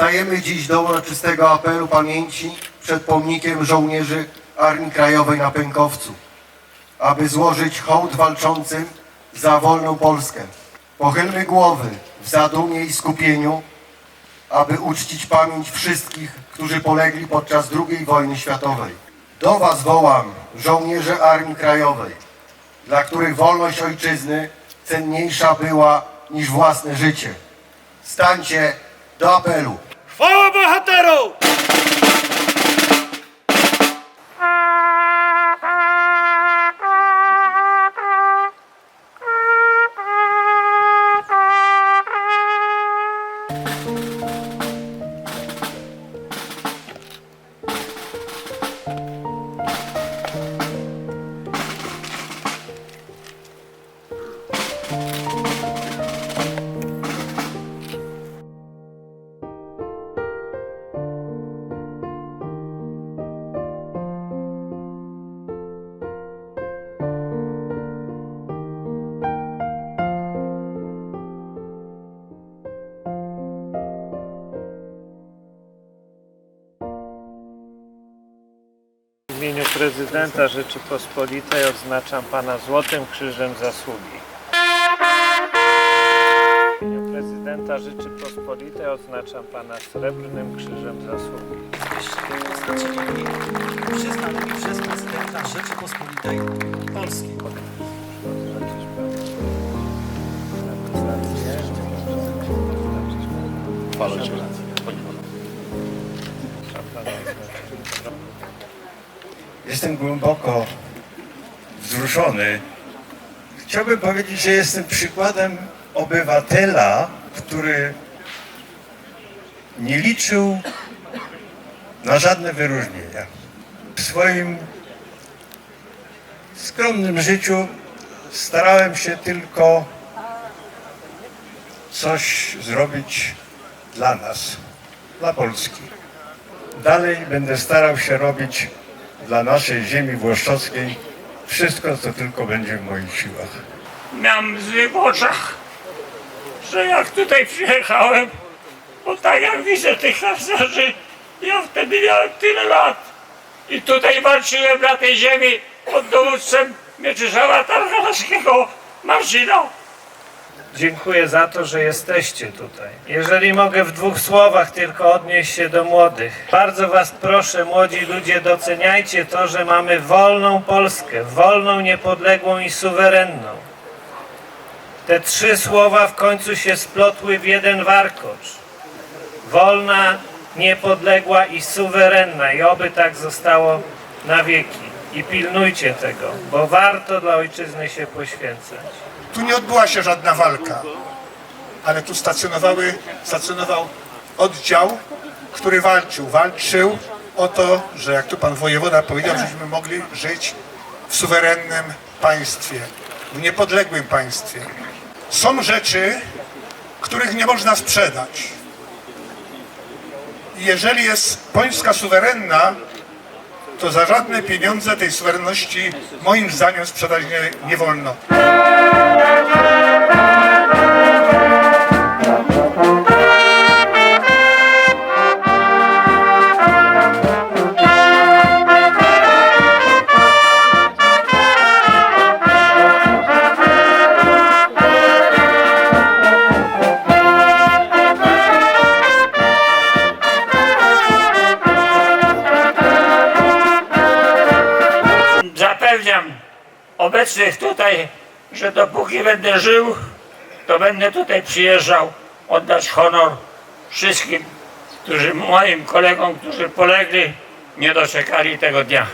Stajemy dziś do uroczystego apelu pamięci przed pomnikiem żołnierzy Armii Krajowej na Pękowcu, aby złożyć hołd walczącym za wolną Polskę. Pochylmy głowy w zadumie i skupieniu, aby uczcić pamięć wszystkich, którzy polegli podczas II wojny światowej. Do Was wołam, żołnierze Armii Krajowej, dla których wolność ojczyzny cenniejsza była niż własne życie. Stańcie do apelu. Ô, borrateiro! Thank imieniu prezydenta Rzeczypospolitej odznaczam pana Złotym Krzyżem Zasługi. W imieniu prezydenta Rzeczypospolitej odznaczam pana Srebrnym Krzyżem Zasługi. przyznanymi przez prezydenta Rzeczypospolitej Polskiej. Pana. Chwalę Cię. Szampana odznaczyć. Jestem głęboko wzruszony. Chciałbym powiedzieć, że jestem przykładem obywatela, który nie liczył na żadne wyróżnienia. W swoim skromnym życiu starałem się tylko coś zrobić dla nas, dla Polski. Dalej będę starał się robić dla naszej ziemi włoszczowskiej wszystko, co tylko będzie w moich siłach. Miałem łzy w oczach, że jak tutaj przyjechałem, bo tak jak widzę tych harcerzy, ja wtedy miałem tyle lat i tutaj walczyłem na tej ziemi pod dowództwem Mieczysława Tarchalskiego Marcina. Dziękuję za to, że jesteście tutaj. Jeżeli mogę w dwóch słowach tylko odnieść się do młodych. Bardzo Was proszę, młodzi ludzie, doceniajcie to, że mamy wolną Polskę, wolną, niepodległą i suwerenną. Te trzy słowa w końcu się splotły w jeden warkocz. Wolna, niepodległa i suwerenna i oby tak zostało na wieki. I pilnujcie tego, bo warto dla ojczyzny się poświęcać. Tu nie odbyła się żadna walka, ale tu stacjonowały, stacjonował oddział, który walczył. Walczył o to, że jak tu pan wojewoda powiedział, żeśmy mogli żyć w suwerennym państwie, w niepodległym państwie. Są rzeczy, których nie można sprzedać. Jeżeli jest Polska suwerenna, to za żadne pieniądze tej suwerenności moim zdaniem sprzedać nie, nie wolno. Obecnych tutaj, że dopóki będę żył, to będę tutaj przyjeżdżał oddać honor wszystkim, którzy moim kolegom, którzy polegli, nie doczekali tego dnia.